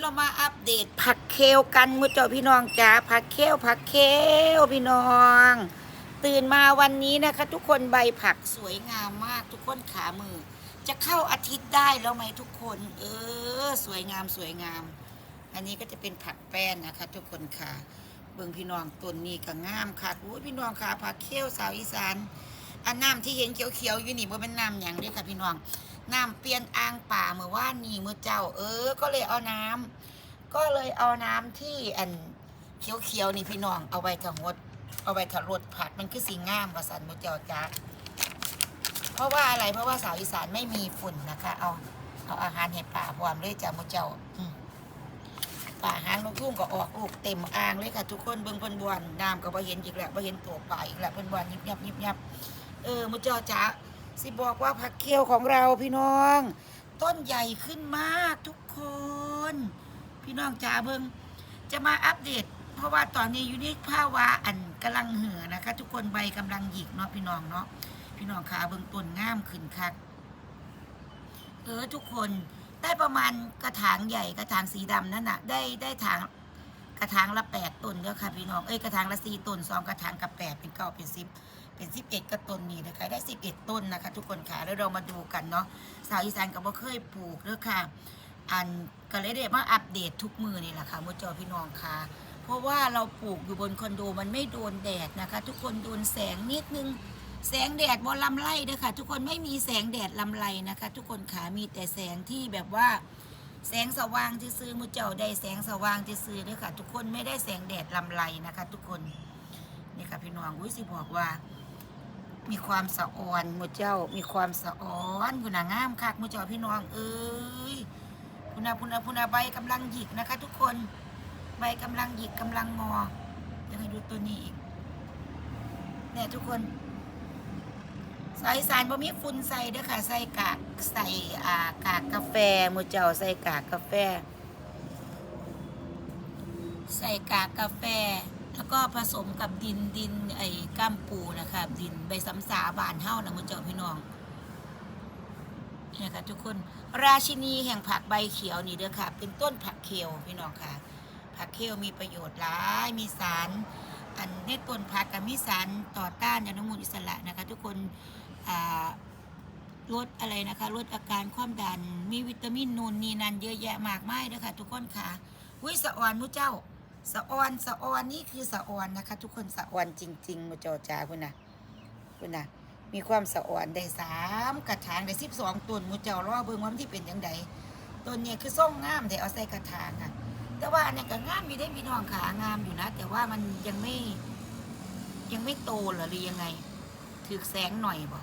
เรามาอัปเดตผักเคลกันมุจจอพี่น้องจ้าผักเคลผักเคลพี่น้อง ตื่นมาวันนี้นะคะ ทุกคนใบผักสวยงามมากทุกคนขามือ จะเข้าอาทิตย์ได้แล้วไหมทุกคน เออ สวยงามสวยงาม อันนี้ก็จะเป็นผักแป้นนะคะ ทุกคนค่ะเบิ่งพี่น้องต้นนี้ก็งามค่ะอู้พี่น้องค่ะผักเคลสาวอีสาน อันน้ำที่เห็นเขียวๆอยู่นี่บ่เป็นน้ำหยังเด้อค่ะพี่น้อง น้ำเปลี่ยนอ่างป่าเมื่อว่านนี่เมื่อเจ้า เออ ก็เลยเอาน้ำก็เลยเอาน้ำที่อันเขียวๆนี่พี่น้อง เอาไว้ถงดเอาไว้ถรดผัดมันคือสีงามประสันเมื่อเจ้าจ้าเพราะว่าอะไรเพราะว่าสาวอีสานไม่มีฝุ่นนะคะ เอาเอาอาหารเห็ดป่าพร้อมเลยจ้าเมื่อเจ้าป่าหางนกทุ่งก็ออกลูกเต็มอ่างเลยค่ะ ทุกคนเบิ่งเพิ่นบวนน้ำก็บ่เห็นอีกแล้วบ่เห็นตัวป่าอีกแล้วเพิ่นบวนยิบยับยิบยับ เออเมื่อจ้าจ้าสิบอกว่าผักเคียวของเราพี่น้อง ต้นใหญ่ขึ้นมากทุกคน พี่น้องจ๋าเบิงจะมาอัปเดต เพราะว่าตอนนี้ยู่ในภาวะอันกำลังเหือนะคะ ทุกคนใบกำลังหยิกเนาะพี่น้องเนาะพี่น้องขาเบิงต้นงามขึ้นคักเออทุกคนได้ประมาณกระถางใหญ่กระถางสีดำนั่นน่ะ ได้ได้ถางกระถางละแปดต้นเด้อค่ะพี่น้องเอ้ยกระถางละสี่ต้นสองกระถางกับแปดเป็นเก้าเป็นสิบ เป็นสิบเอ็ดกระต้นนี่นะคะได้สิบเอ็ดต้นนะคะ ทุกคนค่ะแล้วเรามาดูกันเนาะสาวอีสานก็บ่เคยปลูกเด้อค่ะอันก็เลยได้มาอัปเดตทุกมือนี่แหละค่ะมือจอพี่น้องค่ะ เพราะว่าเราปลูกอยู่บนคอนโดมันไม่โดนแดดนะคะ ทุกคนโดนแสงนิดนึงแสงแดดบนลำไรเด้อค่ะ ทุกคนไม่มีแสงแดดลำไรนะคะ ทุกคนขามีแต่แสงที่แบบว่า แสงสว่างที่ซื้อมือเจ้าได้แสงสว่างที่ซื้อเด้อค่ะ ทุกคนไม่ได้แสงแดดลำไรนะคะ ทุกคนนี่ค่ะพี่น้องอุ้ยสิบอกว่า มีความสะอ่อนมูเจ้า มีความสะอ่อนคุณางามคักมูเจ้าพี่น้องเอ้ยพุนาพุนาพุนาใบกำลังหยิกนะคะ ทุกคนใบกำลังหยิกกำลังงอยังให้ดูตัวนี้อีกเนี่ยทุกคนใส่สารบ่มีฝุ่นใส่เด้อค่ะใส่กากใส่อ่ากากกาแฟมูเจ้าใส่กากกาแฟ ใส่กากกาแฟ แล้วก็ผสมกับดินดินไอ้ก้ามปูนะคะดินใบสำสาบานเฮ้านะมุจเจ้าพี่น้องนี่ยค่ะทุกคนราชินีแห่งผักใบเขียวนี่เด้อค่ะ เป็นต้นผักเคลพี่น้องค่ะ ผักเคลมีประโยชน์หลายมีสาร อันในต้นผักกับมีสารต่อต้านอนุมูลอิสระนะคะ ทุกคนลดอะไรนะคะลดอาการความดันมีวิตามินนูนนี่นั่นเยอะแยะมากมายเด้อค่ะทุกคนค่ะวิสะออนมุเจ้า สะออนสะออนนี่คือสะออนนะคะ ทุกคนสะออนจริงๆมุจอจาคุณนะคุณนะมีความสะออนได้สามกระถางได้สิบสองต้นมุเจ้ารอเบิ่งว่ามันที่เป็นยังไงต้นเนี่ยคือส่งงามแต่เอาใส่กระถางอะ แต่ว่าอันเนี้ยก็งามมีได้พี่น้องขางามอยู่นะ แต่ว่ามันยังไม่ยังไม่โตหรอหรือยังไงถือแสงหน่อยบ่